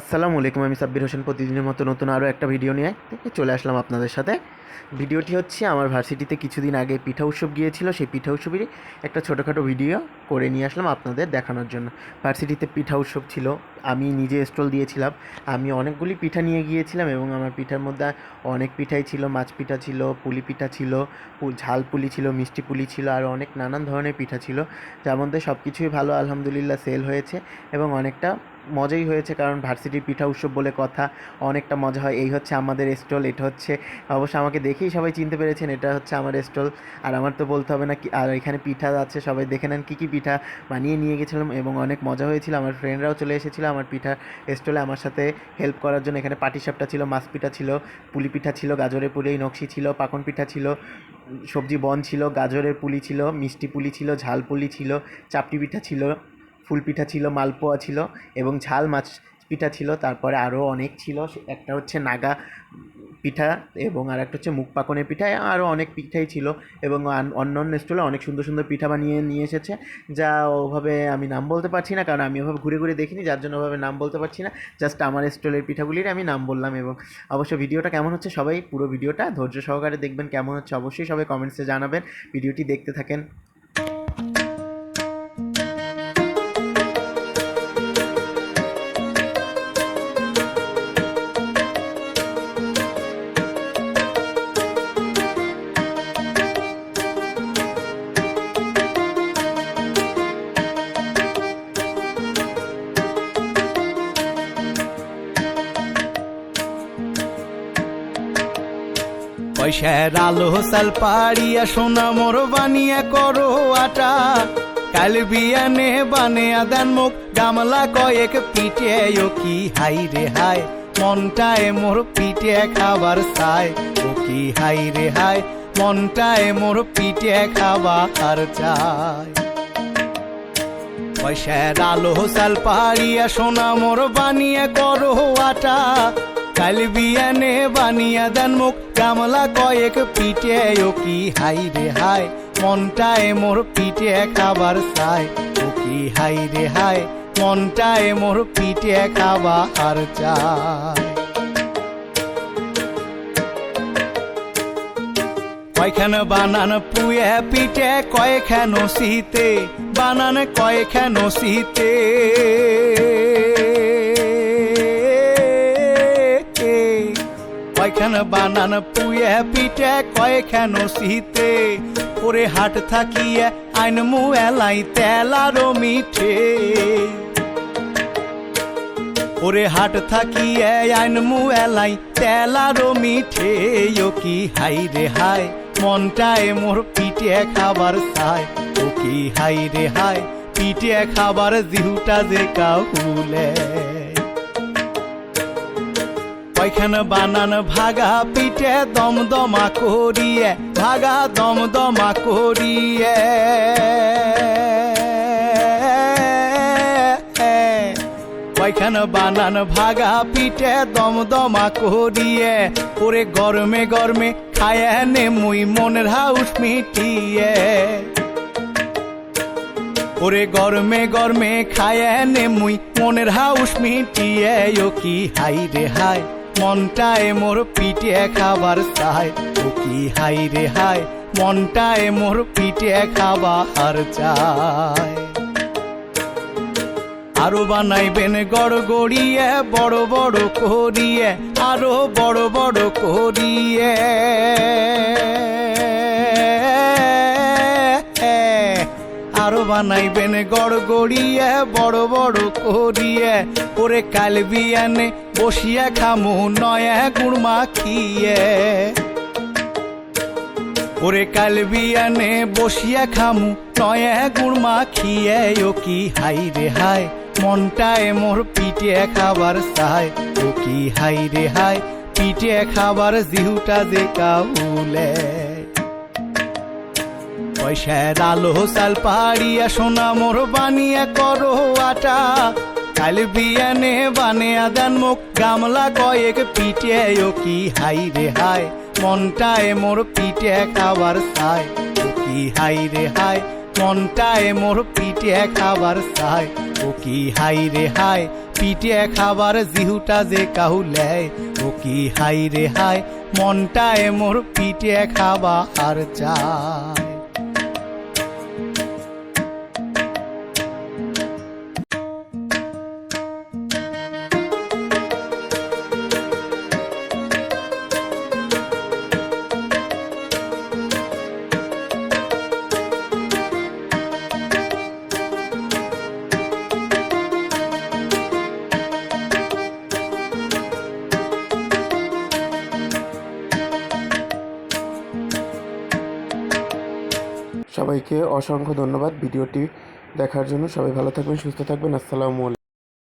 আসসালামু আলাইকুম, আমি সাব্বির হোসেন। প্রতিদিনের মতো নতুন আরও একটা ভিডিও নিয়ে চলে আসলাম আপনাদের সাথে। ভিডিওটি হচ্ছে আমার ভার্সিটিতে কিছুদিন আগে পিঠা উৎসব গিয়েছিল, সেই পিঠা উৎসবেরই একটা ছোটোখাটো ভিডিও করে নিয়ে আসলাম আপনাদের দেখানোর জন্য। ভার্সিটিতে পিঠা উৎসব ছিল, আমি নিজে স্টল দিয়েছিলাম, আমি অনেকগুলি পিঠা নিয়ে গিয়েছিলাম এবং আমার পিঠার মধ্যে অনেক পিঠাই ছিল, মাছ পিঠা ছিল, পুলি পিঠা ছিল ঝাল পুলি ছিল, মিষ্টি পুলি ছিল, আর অনেক নানান ধরনের পিঠা ছিল। যার মধ্যে সব কিছুই ভালো, আলহামদুলিল্লাহ, সেল হয়েছে এবং অনেকটা মজাই হয়েছে, কারণ ভার্সিটির পিঠা উৎসব বলে কথা, অনেকটা মজা হয়। এই হচ্ছে আমাদের স্টল, এটা হচ্ছে, অবশ্য আমাকে দেখেই সবাই চিনতে পেরেছেন, এটা হচ্ছে আমার স্টল। আর আমার তো বলতে হবে না কি, আর এখানে পিঠা আছে, সবাই দেখে নেন কী কী পিঠা বানিয়ে নিয়ে গেছিলাম এবং অনেক মজা হয়েছিল। আমার ফ্রেন্ডরাও চলে এসেছিল আমার পিঠা স্টলে আমার সাথে হেল্প করার জন্য। এখানে পাটিসাপটা ছিল, মাছ পিঠা ছিল, পুলি পিঠা ছিল, গাজরের পুলি, নকশি ছিল, পাকন পিঠা ছিল, সবজি বন ছিল, গাজরের পুলি ছিল, মিষ্টি পুলি ছিল, ঝাল পুলি ছিল, চাপটি পিঠা ছিল। ফুল পিঠা ছিল, মালপোয়া ছিল এবং ঝাল মাছ পিঠা ছিল। তারপরে আরও অনেক ছিল। একটা হচ্ছে নাগা পিঠা এবং আর একটা হচ্ছে মুখ পাকনের পিঠা। আরও অনেক পিঠাই ছিল এবং অন্য অন্য স্টলে অনেক সুন্দর সুন্দর পিঠা বানিয়ে নিয়ে এসেছে। যা ওভাবে আমি নাম বলতে পারছি না, কারণ আমি ওভাবে ঘুরে ঘুরে দেখিনি, যার জন্য ওভাবে নাম বলতে পারছি না। জাস্ট আমার স্টলের পিঠাগুলির আমি নাম বললাম এবং অবশ্য ভিডিওটা কেমন হচ্ছে সবাই পুরো ভিডিওটা ধৈর্য সহকারে দেখবেন, কেমন হচ্ছে অবশ্যই সবাই কমেন্টসে জানাবেন। ভিডিওটি দেখতে থাকেন। পয়সার আলো সাল পাড়িয়া সোনা, মোর বানিয়া করো আটা। কাল বিয়ানে বানিয়া দেন মুখ, গামলা কয়েক পিঠে, ও কি হাই রে হাই, মনটায় মোর পিঠে খাবার চাই। ও কি হাই রে হাই, মনটায় মোর পিঠে খাবার চাই। পয়সার আলো সাল পাড়িয়া সোনা, মোর বানিয়ে করো আটা। কাল বিয়ানে বানিয়া দেন মুখ। গামলা কয়েক পিঠে ও কি হাই রে হাই, মনটায় মোর পিঠে খাবার চাই। ও কি হাই রে হাই, মনটায় মোর পিঠে খাবার চাই। কয়খান বানান পুয়ে পিঠে, কয়খান শীতে বানান কয়খান শীতে কয়খান বানান পুয়ে পিঠে কয়খান শীতে। ওরে হাট থাকিয়ে আইন মু এলাই তেলারো মিঠে। ওরে হাট থাকিয়ে আইন মু এলাই তেলারো মিঠে। ও কি হাই রে হাই, মনটায় মোর পিঠে খাবার চাই। ও কি হাই রে হাই, পিঠে খাবার জিহুটা যে কাউলে। কয়খান বানান ভাগা পিঠে দম দমা করিয়ে, ভাগা দম দমা করিয়ে। কয়খান বানান ভাগা পিঠে দম দমা করিয়ে, ওরে গরমে গরমে খায় নে মুই মনের হাউস মিটিয়ে। ওরে গরমে গরমে খায় নে মুই মনের হাউস মিটিয়ে, ও কি হাই রে হাই। মনটায় মোর পিঠে খাবার চাই। ও কি হাই রে হাই, মনটায় মোর পিঠে খাবার চাই। আরও বানাইবেন গড় গড়িয়ে, বড় বড় করিয়ে, আরও বড় বড় করিয়ে। আরও বানাইবেন গড় গড়িয়ে, বড় বড় করিয়ে। ওরে কাল বিয়ানে বসিয়া খামু, নয়া গুড় মাখিয়ে। ওরে কাল বিয়ানে বসিয়া খামু, নয়া গুড় মাখিয়ে। ও কি হাই রে হাই, মনটায় মোর পিঠে খাবার চাই। ও কি হাই রে হাই, পিঠে খাবার জিহুটা যে কাউলে। পয়সার আলো সাল পাড়িয়া সোনা, মোর বানিয়া করো আটা। কাল বিয়ানে বানিয়া দেন মুখ, গামলা কয়েক পিঠে, ও কি হাই রে হাই, মনটায় মোর পিঠে খাবার চাই ও কি হাই রে হাই, মনটায় মোর পিঠে খাবার চাই ও কি হাই রে হাই, পিঠে খাবার জিহুটা যে কাহু লেয়। ও কি হাই রে হাই, মনটায় মোর পিঠে খাবার চাই সবাইকে অসংখ্য ধন্যবাদ। ভিডিওটি দেখার জন্য সবাই ভালো থাকবেন সুস্থ থাকবেন। আসসালামু আলাইকুম।